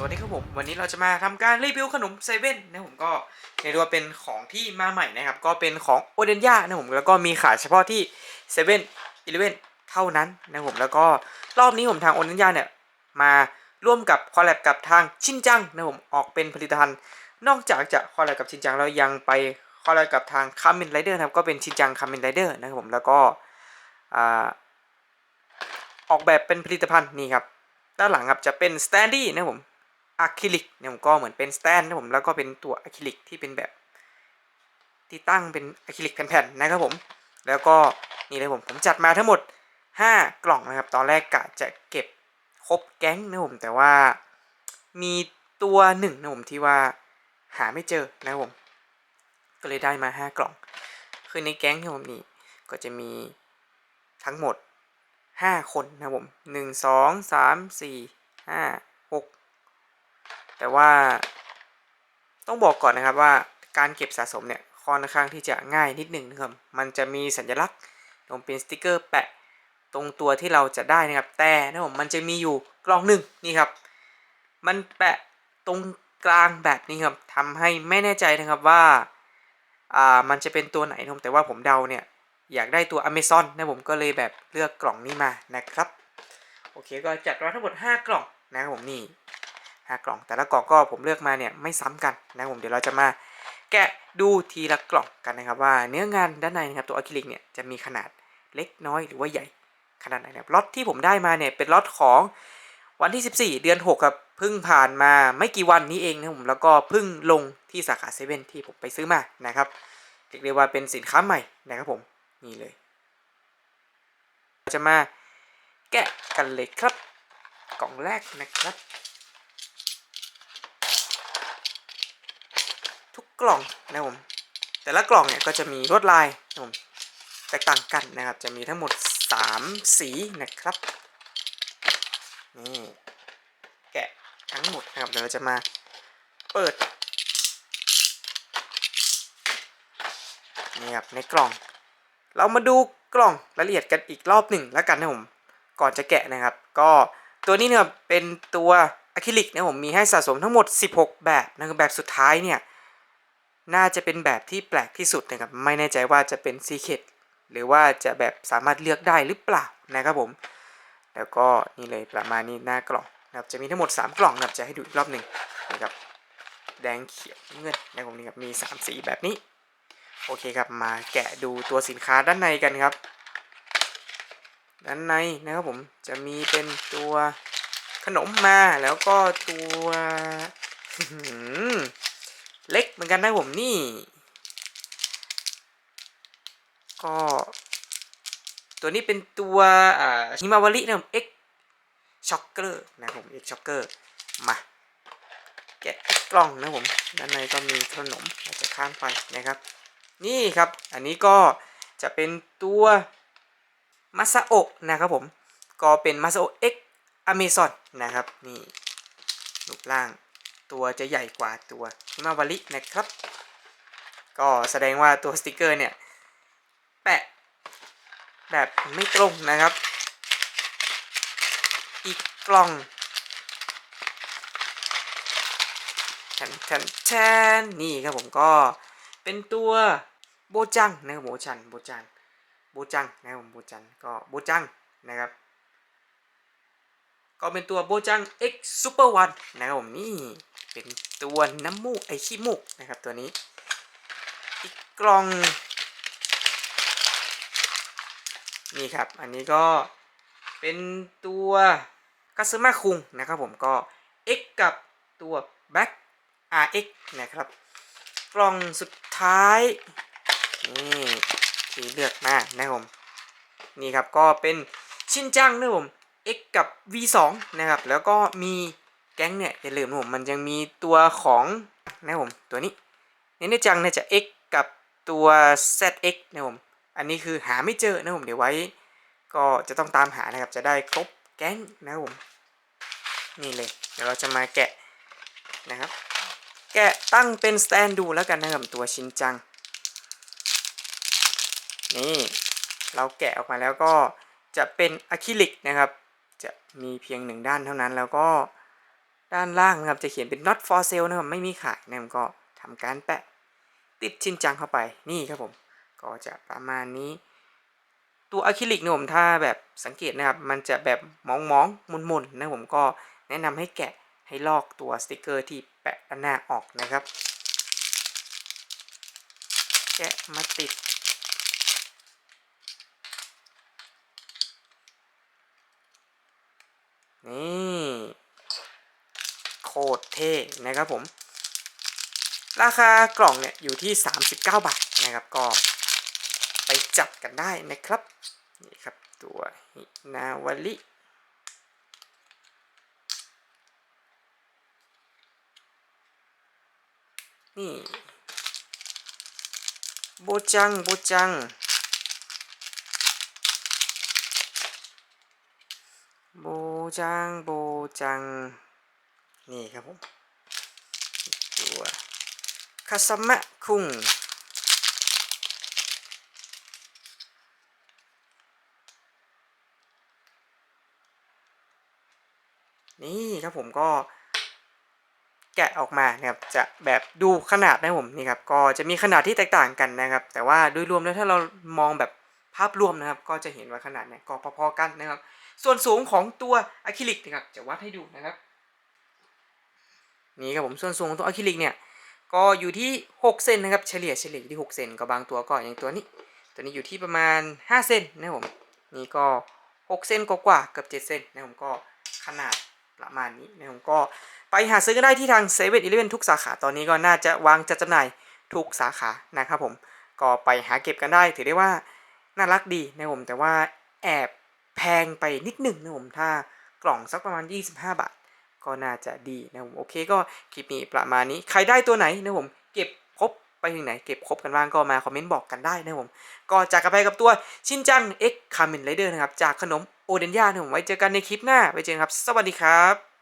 สวัสดีครับผม วันนี้เราจะมาทำการรีวิวขนมเซเว่นนะผมก็เรียกว่าเป็นของที่มาใหม่นะครับ ก็เป็นของโอเดนย่านะผมแล้วก็มีขายเฉพาะที่เซเว่นอีเลเว่นเท่านั้นนะผมแล้วก็รอบนี้ผมทางโอเดนย่าเนี่ยมาร่วมกับคอลแลบกับทางชินจังนะผมออกเป็นผลิตภัณฑ์ นอกจากจะคอลแลบกับชินจังแล้วยังไปคอลแลบกับทางคามินไรเดอร์นะครับก็เป็นชินจังคามินไรเดอร์นะครับผมแล้วก็ออกแบบเป็นผลิตภัณฑ์นี่ครับด้านหลังครับจะเป็นสแตนดี้นะผม อะคริลิกเนี่ยผมก็เหมือนเป็นสแตนนะผมแล้วก็เป็นตัวอะคริลิกที่เป็นแบบที่ตั้งเป็นอะคริลิกแผ่นๆนะครับผม แล้วก็นี่เลยผมผมจัดมาทั้งหมด 5 กล่องนะครับ ตอนแรกกะจะเก็บครบแก๊งนะผมแต่ว่ามีตัวหนึ่งนะผมที่ว่าหาไม่เจอนะผม ก็เลยได้มา 5 กล่อง คือในแก๊งที่ผมนี่ก็จะมีทั้งหมด 5 คนนะผม 1 2 3 4 5 แต่ว่าต้องบอกก่อนนะครับว่าการเก็บสะสมเนี่ยค่อนข้างที่จะง่ายนิดหนึ่งนะครับ มันจะมีสัญลักษณ์ตรงเป็นสติกเกอร์แปะตรงตัวที่เราจะได้นะครับ แต่นะผมมันจะมีอยู่กล่องหนึ่งนี่ครับ มันแปะตรงกลางแบบนี้ครับทำให้ไม่แน่ใจนะครับว่าอ่ามันจะเป็นตัวไหนนะครับแต่ว่าผมเดาเนี่ยอยากได้ตัว Amazon นะผมก็เลยแบบเลือกกล่องนี้มานะครับ โอเคก็จัดมาทั้งหมด 5 กล่องนะครับผมนี่ 5 กล่อง แต่ละกล่องก็ผมเลือกมาเนี่ยไม่ซ้ำกันนะผมเดี๋ยวเราจะมาแกะดูทีละกล่องกันนะครับ ว่าเนื้องานด้านในนะครับตัวอะคริลิกเนี่ยจะมีขนาดเล็กน้อยหรือว่าใหญ่ขนาดไหนนะครับล็อตที่ผมได้มาเนี่ยเป็นล็อตของวันที่ 14 เดือน 6 ครับเพิ่งผ่านมาไม่กี่วันนี้เองนะผมแล้วก็เพิ่งลงที่สาขาเซเว่นที่ผมไปซื้อมานะครับเรียกได้ว่าเป็นสินค้าใหม่นะครับผมนี่เลย จะมาแกะกันเลยครับ กล่องแรกนะครับ ทุก กล่องนะผมแต่ละกล่องเนี่ยก็จะมีลวดลายนะผมแตกต่างกันนะครับ จะมีทั้งหมด 3 สีนะครับนี่แกะทั้งหมดนะครับเดี๋ยวเราจะมาเปิดนี่ครับในกล่อง เรามาดูกล่องรายละเอียดกันอีกรอบหนึ่งแล้วกันนะผมก่อนจะแกะนะครับ ก็ตัวนี้เนี่ยเป็นตัวอะคริลิกนะผมมีให้สะสมทั้งหมด 16 แบบนะครับแบบสุดท้ายเนี่ย น่าจะเป็นแบบที่แปลกที่สุดนะครับ ไม่แน่ใจว่าจะเป็นซีเคดหรือว่าจะแบบสามารถเลือกได้หรือเปล่านะครับผม แล้วก็นี่เลยประมาณนี้หน้ากล่องนะครับ จะมีทั้งหมด 3 กล่องนะครับ จะให้ดูอีกรอบหนึ่งนะครับ แดงเขียวเงินนะครับผมนี่ครับ มี 3 สีแบบนี้ โอเคครับ มาแกะดูตัวสินค้าด้านในกันครับ ด้านในนะครับผม จะมีเป็นตัวขนมมา แล้วก็ตัว เล็กเหมือนกันนะผมนี่ ก็ ตัวนี้เป็นตัวอ่าฮิมาวารินะครับ X Shocker นะครับผม X Shocker มาแกะกล่องนะผมด้านในก็มีขนมเราจะข้ามไปนะครับ นี่ครับ อันนี้ก็จะเป็นตัวมาซาโอะนะครับผม ก็เป็นมาซาโอะ X Amazon นะครับ นี่รูปร่าง ตัวจะใหญ่กว่าตัวฮิมาวารินะครับ ก็แสดงว่าตัวสติกเกอร์เนี่ย แปะแบบไม่ตรงนะครับ อีกกล่องแทนแทนแทนนี่ครับผมก็เป็นตัวโบจังนะครับโบจันโบจันโบจังนะครับผมโบจันก็โบจังนะครับ ก็เป็นตัวโบจัง X Super One นะครับผมนี่ เป็นตัวน้ำมูกไอขี้มูกนะครับตัวนี้ อีกกล่อง นี่ครับ อันนี้ก็เป็นตัวกัสมาคุงนะครับผมก็ X กับตัว Back RX นะครับ กล่องสุดท้าย นี่ที่เลือกมานะครับผมนี่ครับก็เป็นชินจังนะครับผม X กับ V2 นะครับ แล้วก็มี แก๊งเนี่ยอย่าลืมนะผมมันยังมีตัวของนะผมตัวนี้เนเนจังเนี่ยจะ X กับตัว ZX นะผมอันนี้คือหาไม่เจอนะผมเดี๋ยวไว้ ก็จะต้องตามหานะครับจะได้ครบแก๊งนะผมนี่เลยเดี๋ยวเราจะมาแกะนะครับ แกะตั้งเป็นสแตนดูแล้วกันนะครับตัวชินจัง นี่เราแกะออกมาแล้วก็จะเป็นอะคริลิกนะครับ จะมีเพียงหนึ่งด้านเท่านั้นแล้วก็ ด้านล่างนะครับจะเขียนเป็น not for sale นะครับไม่มีขายนะครับก็ทำการแปะติดชิ้นจังเข้าไปนี่ครับผม ก็จะประมาณนี้ ตัวอะคริลิกนี่ยผมถ้าแบบสังเกตนะครับ มันจะแบบมองมองๆมุนมุนๆนะผมก็แนะนำให้แกะให้ลอกตัวสติกเกอร์ที่แปะหน้าออกนะครับ แกะมาติดนี่ ท่นะครับผม ราคากล่องเนี่ยอยู่ที่ 39 บาทนะครับก็ไปจับกันได้นะครับนี่ครับตัวฮินาวาลินี่โบจัง โบจัง โบจัง โบจัง นี่ครับผมตัวคาสมะคุงนี่ครับผมก็แกะออกมานะครับจะแบบดูขนาดนะผมนี่ครับก็จะมีขนาดที่แตกต่างกันนะครับ แต่ว่าโดยรวมแล้วถ้าเรามองแบบภาพรวมนะครับ ก็จะเห็นว่าขนาดเนี่ยก็พอๆกันนะครับ ส่วนสูงของตัวอะคริลิกนะครับจะวัดให้ดูนะครับ นี่ครับผมส่วนสูงของตัวอะคริลิกเนี่ยก็อยู่ที่ 6 เซนนะครับเฉลี่ยเฉลี่ยอยู่ที่ 6 เซนก็บางตัวก็อย่างตัวนี้ ตัวนี้อยู่ที่ประมาณ 5 เซนนะครับผมนี่ก็ 6 เซนกว่าเกือบ7เซนนะครับผมก็ขนาดประมาณนี้นะครับผมก็ไปหาซื้อกันได้ที่ทาง7 e เ e ่ e อทุกสาขาตอนนี้ก็น่าจะวางจัดจำหน่ายทุกสาขานะครับผมก็ไปหาเก็บกันได้ ถือได้ว่าน่ารักดีนะครับผมแต่ว่าแอบแพงไปนิดหนึ่งนะครับผมถ้ากล่องสักประมาณ 25 บาท ก็น่าจะดีนะครับผมโอเคก็คลิปนี้ประมาณนี้ใครได้ตัวไหนนะครับผมเก็บครบไปถึงไหนเก็บครบกันบ้างก็มาคอมเมนต์บอกกันได้นะครับผมก็จากกันไปกับตัวชินจัง X คา m ม n นไรเดอร์นะครับจากขนมโอเดนย่านะครับผมไว้เจอกันในคลิปหน้าไว้เจอกันครับ สวัสดีครับ